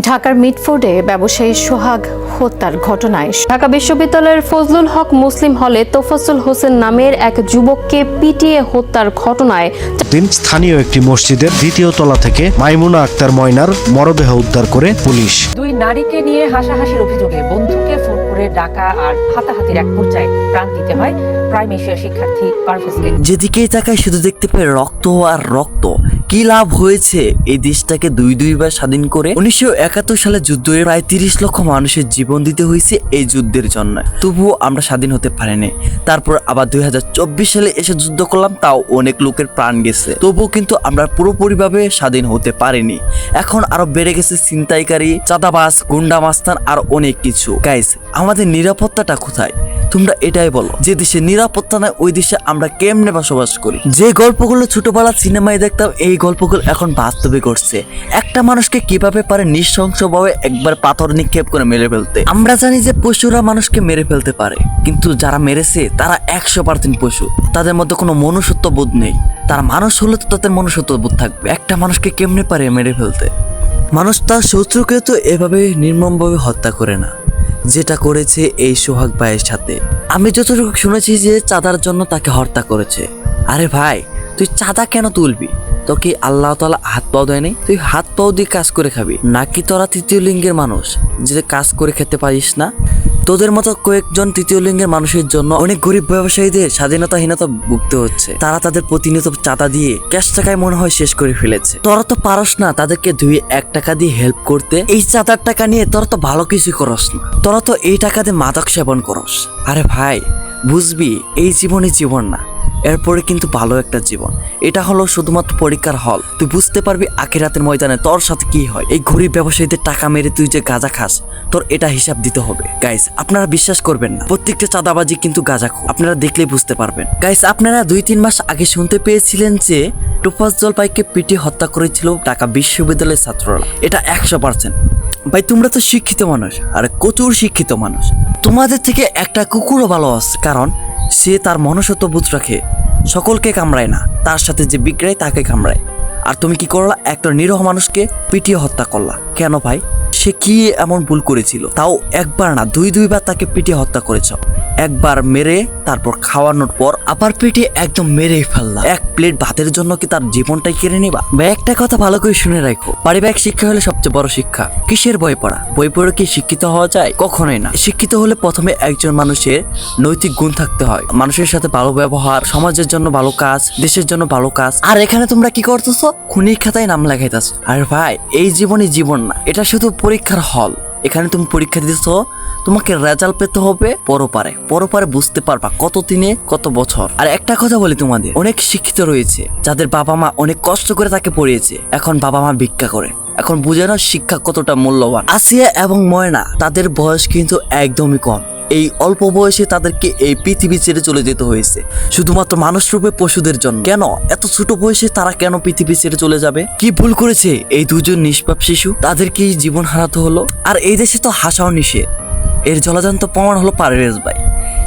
ঢাকার মিটফোর্ডে ব্যবসায়ী সোহাগ হত্যার ঘটনায় ঢাকা বিশ্ববিদ্যালয়ের ফজলুল হক মুসলিম হলে তোফাজ্জল হোসেন নামের এক যুবককে পিটিয়ে হত্যার ঘটনায় দিন স্থানীয় একটি মসজিদের দ্বিতীয় তলা থেকে মাইমুনা আক্তার ময়নার মরদেহ উদ্ধার করে পুলিশ। দুই নারীকে নিয়ে হাসাহাসির অভিযোগে বন্ধুকে ফোন করে ডাকা আর হাতাহাতির এক পর্যায়ে প্রাণ দিতে হয় প্রাইম এশিয়া শিক্ষার্থী পারভেজকে। যেদিকেই তাকায় শুধু দেখতে পাই রক্ত আর রক্ত। কি লাভ হয়েছে? এই দেশটাকে দুই দুইবার স্বাধীন করে উনিশশো একাত্তর সালে যুদ্ধে প্রায় তিরিশ লক্ষ মানুষের জীবন দিতে হয়েছে এই যুদ্ধের জন্য। তবুও আমরা স্বাধীন হতে পারিনি। তারপর আবার দুই হাজার চব্বিশ সালে এসে যুদ্ধ করলাম, তাও অনেক লোকের প্রাণ গেছে। তবুও কিন্তু আমরা পুরোপুরিভাবে স্বাধীন হতে পারিনি। এখন আরও বেড়ে গেছে ছিনতাইকারী চাঁদাবাস গুন্ডা মাস্তান আর অনেক কিছু। গাইস আমাদের নিরাপত্তাটা কোথায়? তোমরা এটাই বলো, যে দেশে নিরাপত্তা নাই, ওই দেশে আমরা কেমনে বসবাস করি? যে গল্পগুলো ছোটবেলা সিনেমায় দেখতাম, এই গল্পগুলো এখন বাস্তবে ঘটছে। একটা মানুষকে কীভাবে পারে নৃশংসভাবে একবার পাথর নিক্ষেপ করে মেরে ফেলতে? আমরা জানি যে পশুরা মানুষকে মেরে ফেলতে পারে, কিন্তু যারা মেরেছে, তারা একশো পার্সেন্ট পশু। তাদের মধ্যে কোনো মনুষ্যত্ব বোধ নেই। তারা মানুষ হলে তো তাদের মনুষ্যত্ব বোধ থাকবে। একটা মানুষকে কেমনে পারে মেরে ফেলতে? মানুষ তার শত্রুকে তো এভাবে নির্মমভাবে হত্যা করে না। যেটা করেছে এই সোহাগ ভাইয়ের সাথে। আমি যতটুকু শুনেছি যে চাঁদার জন্য তাকে হত্যা করেছে। আরে ভাই, তুই চাঁদা কেন তুলবি? তোকে আল্লাহ তালা হাত পাও দেয়নি? তুই হাত পাও দিয়ে কাজ করে খাবি। নাকি তোরা তৃতীয় লিঙ্গের মানুষ, যে কাজ করে খেতে পারিস না? তোদের মতো কয়েকজন তৃতীয় লিঙ্গের মানুষের জন্য অনেক গরিব ব্যবসায়ীদের স্বাধীনতাহীনতা ভুগতে হচ্ছে। তারা তাদের প্রতিনিয়ত চাঁদা দিয়ে ক্যাশ টাকায় মনে হয় শেষ করে ফেলেছে। তোরা তো পারস না তাদেরকে ধুয়ে এক টাকা দিয়ে হেল্প করতে। এই চাঁদার টাকা নিয়ে তোরা তো ভালো কিছু করস না। তোরা তো এই টাকা দিয়ে মাদক সেবন করস। আরে ভাই, বুঝবি, এই জীবনই জীবন না। এরপরে কিন্তু ভালো একটা জীবন। এটা হলো শুধুমাত্র পরীক্ষার হল। তুই বুঝতে পারবি আখিরাতের ময়দানে তোর সাথে কি হয়। এই গরিব ব্যবসায়ীদের টাকা মেরে তুই যে গাঁজা খাস, তোর এটা হিসাব দিতে হবে। গাইস আপনারা বিশ্বাস করবেন না। প্রত্যেকটা চাঁদাবাজি কিন্তু গাঁজা আপনারা দেখলেই বুঝতে পারবেন। গাইস আপনারা দুই তিন মাস আগে শুনতে পেয়েছিলেন যে টোপাস জলপাইকে পিটিয়ে হত্যা করেছিল ঢাকা বিশ্ববিদ্যালয়ের ছাত্ররা। এটা একশো পার্সেন্ট ভাই, তোমরা তো শিক্ষিত মানুষ। আর, কচুর শিক্ষিত মানুষ। তোমাদের থেকে একটা কুকুরও ভালো আছে, কারণ সে তার মনুষ্যত্ব বুঝ রাখে। সকলকে কামড়ায় না, তার সাথে যে বিক্রয় তাকে কামড়ায়। আর তুমি কি করলা? একটা নিরহ মানুষকে পিটিয়ে হত্যা করলা। কেন ভাই? সে কি এমন ভুল করেছিল? তাও একবার না, দুই দুইবার তাকে পিটিয়ে হত্যা করেছ। একবার মেরে, তারপর খাওয়ানোর পর আবার পেটে একদম মেরেই ফেললা। এক প্লেট ভাতের জন্য কি তার জীবনটাই কেড়ে নিবা? বা একটা কথা ভালো করে শুনে রাখো। পারিবারিক শিক্ষা হলে সবচেয়ে বড় শিক্ষা। কিসের বই পড়া? বই পড়ে কি শিক্ষিত হওয়া যায়? কখনোই না। শিক্ষিত হলে প্রথমে একজন মানুষের নৈতিক গুণ থাকতে হয়। মানুষের সাথে ভালো ব্যবহার, সমাজের জন্য ভালো কাজ, দেশের জন্য ভালো কাজ। আর এখানে তোমরা কি করতেছো? খুনির খাতায় নাম লাগাইতেছো আর ভাই, এই জীবনই জীবন না। এটা শুধু পরীক্ষার হল। এখানে তুমি পরীক্ষা দিতেছ, তোমাকে রেজাল্ট পেতে হবে পরপারে। পরপারে বুঝতে পারবা কত দিনে কত বছর। আর একটা কথা বলি তোমাদের, অনেক শিক্ষিত রয়েছে, যাদের বাবা মা অনেক কষ্ট করে তাকে পড়িয়েছে। এখন বাবা মা ভিক্ষা করে। এখন বুঝে না শিক্ষা কতটা মূল্যবান। আসিয়া এবং ময়না, তাদের বয়স কিন্তু একদমই কম। এই অল্প বয়সে তাদেরকে এই পৃথিবী ছেড়ে চলে যেতে হয়েছে। শুধুমাত্র মানুষ রূপে পশুদের জন্য। কেন? এত ছোট বয়সে তারা কেন পৃথিবী ছেড়ে চলে যাবে? কি ভুল করেছে এই দুজন নিষ্পাপ শিশু? তাদেরকেই জীবন হারাতে হলো? আর এই দেশে তো হাসাও নিষেধ। এর জলাজান্ত প্রমাণ হলো পারভেজ ভাই।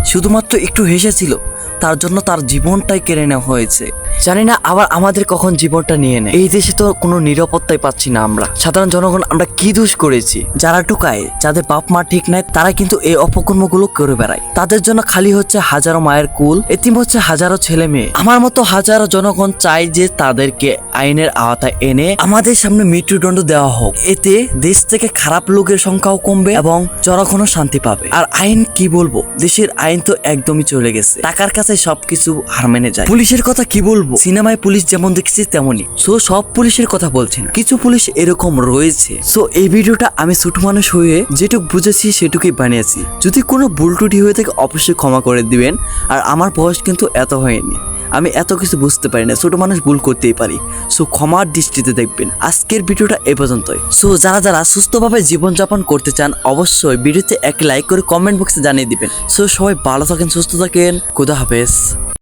শুধুমাত্র একটু হেসেছিল। তার জন্য তার জীবনটাই কেড়ে নেওয়া হয়েছে। জানি না আবার আমাদের কখন জীবনটা নিয়ে নেয়। এই দেশে তো কোনো নিরাপত্তাই পাচ্ছি না আমরা। সাধারণ জনগণ আমরা কি দোষ করেছি? যারা টুকায়, যাদের বাপ মা ঠিক নাই, তারা কিন্তু এই অপকর্মগুলো করে বেড়ায়। তাদের জন্য খালি হচ্ছে হাজারো মায়ের কুল, এতিম হচ্ছে হাজারো ছেলে মেয়ে। আমার মতো হাজারো জনগণ চায় যে তাদেরকে আইনের আওতায় এনে আমাদের সামনে মৃত্যুদণ্ড দেওয়া হোক। এতে দেশ থেকে খারাপ লোকের সংখ্যাও কমবে এবং জনগণও শান্তি পাবে। আর আইন কি বলব? দেশের আইন তো একদমই চলে গেছে। টাকার কাছে সবকিছু হার মেনে যায়। পুলিশের কথা কি বলব? সিনেমায় পুলিশ যেমন দেখছি তেমনই। সো সব পুলিশের কথা বলছি না। কিছু পুলিশ এরকম রয়েছে। সো এই ভিডিওটা আমি ছোট মানুষ হয়ে যেটুক বুঝেছি সেটুকুই বানিয়েছি। যদি কোনো ভুল ত্রুটি হয়ে থাকে অবশ্যই ক্ষমা করে দিবেন। আর আমার বয়স কিন্তু এত হয়নি। আমি এত কিছু বুঝতে পারি না। ছোট মানুষ ভুল করতেই পারি। সো ক্ষমার দৃষ্টিতে দেখবেন। আজকের ভিডিওটা এ পর্যন্তই। সো যারা যারা সুস্থভাবে জীবনযাপন করতে চান অবশ্যই ভিডিওতে এক লাইক করে কমেন্ট বক্সে জানিয়ে দিবেন। সো সবাই ভালো থাকেন সুস্থ থাকেন। খুদা হাফেজ